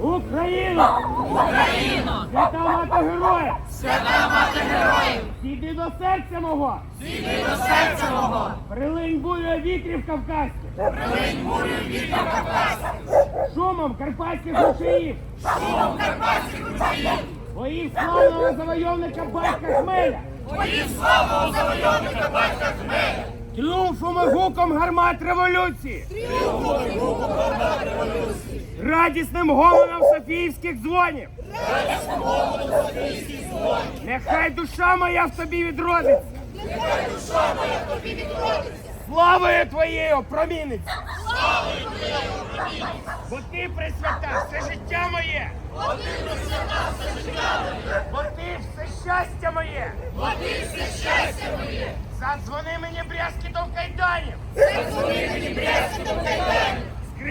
Україно! Україно! Свята мати героїв! Свята мати героїв, Сіди до серця мого! зійди до серця мого, Прилинь бурю вітрів кавказьких! прилинь бурю вітря Кавказьких, Шумом карпатських ручаїв! шумом карпатських ручаїв, Боїв славного завойовника батька Хмеля! боїв славного завойовника батька Хмеля, Тріумфом і гуком гармат революції! Радісним гомоном Софіївських дзвонів! Нехай душа моя в тобі відродиться! нехай душа моя тобі відродиться, Славою твоєю проміниться! Бо ти присвята все життя моє! бо ти присвята все життя моє, Бо ти все щастя моє! бо ти все щастя моє, Задзвони мені брязкітом кайданів! задзвони мені брязкітом кайданів,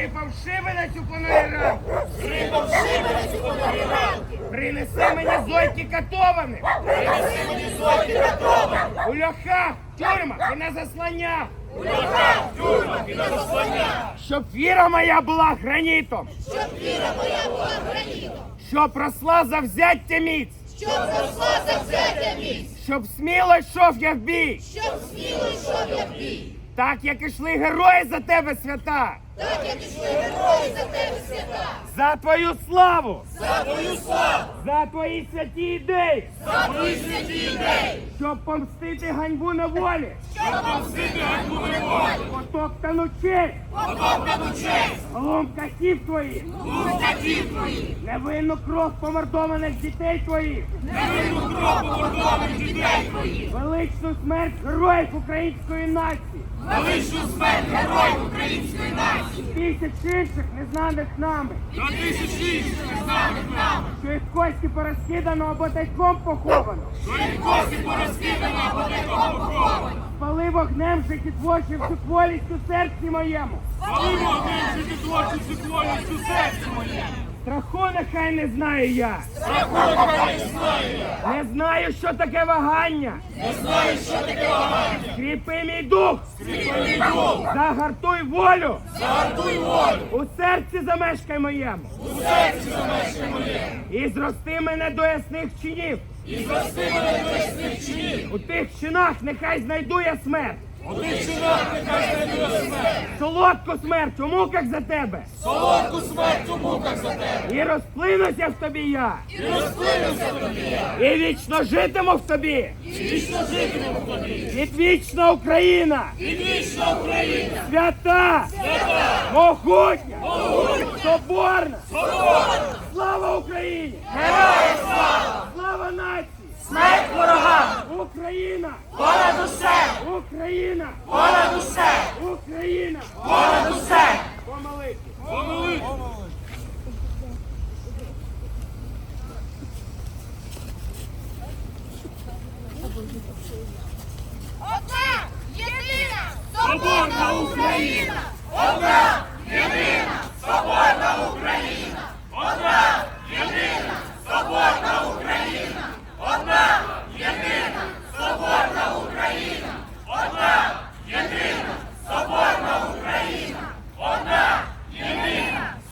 Скрипав шибениць у понурі ранку! скрипом шибениць у понурі ранки, Принеси мені зойки катованих! принеси мені зойки катованих, У льохах, тюрмах і на засланнях! у льохах, тюрмах і на засланнях, Щоб віра моя була гранітом! щоб віра моя була гранітом, Щоб росла завзяття міць! щоб зросла завзяття міць, Щоб сміло йшов я в бій! щоб сміло йшов я в бій. Так як ішли герої за тебе свята! Так як ішли герої за тебе свята, За твою славу! за твою славу, За твої святі ідеї! за твої святі ідеї, Щоб помстити ганьбу на волі! щоб помстити ганьбу неволі, Потоптану честь! потоптану честь, Глум катів твоїх! лукатів твоїх, Невинну кров помордованих дітей твоїх! невинну кров помордованих дітей твоїх, Величну смерть героїв української нації! Величну смерть героїв української нації, Тисяч інших незнаних нами! до тисячі інших незнаних нами, Що їх кості порозкидано або тайком поховано! що їх кості порозкидано або тайком поховано, Спали вогнем хволість у серці моєму! Пали вогнем життєтворчістю хвилістю серця моє, Страху нехай не знаю я! страху нехай не знаю я, Не знаю, що таке вагання! не знаю, що таке вагання, Кріпи мій дух! скріпи дух, Загартуй волю! загартуй волю, У серці замешкай моєму! у серці замешкай моє, І зрости мене до ясних чинів! і зрости мене до ясних чинів, У тих чинах нехай знайду я смерть! Чинах нехай знайду смерть, Солодку смерть у муках за тебе! солодку смерть у муках за тебе, І розплинуся в тобі я! і розплинуся в тобі я, І вічно житиму в тобі! і вічно житиму в тобі, Відвічна Україна! і вічна Україна, Свята! свята, Могутня! могутня, Соборна! соборна, Слава Україні! героям слава, Слава нації! смерть ворогам, Україна! понад усе, Україна! понад усе, Україна! понад усе. Помолити! Помолити! Одна єдина Соборна Україна! Одна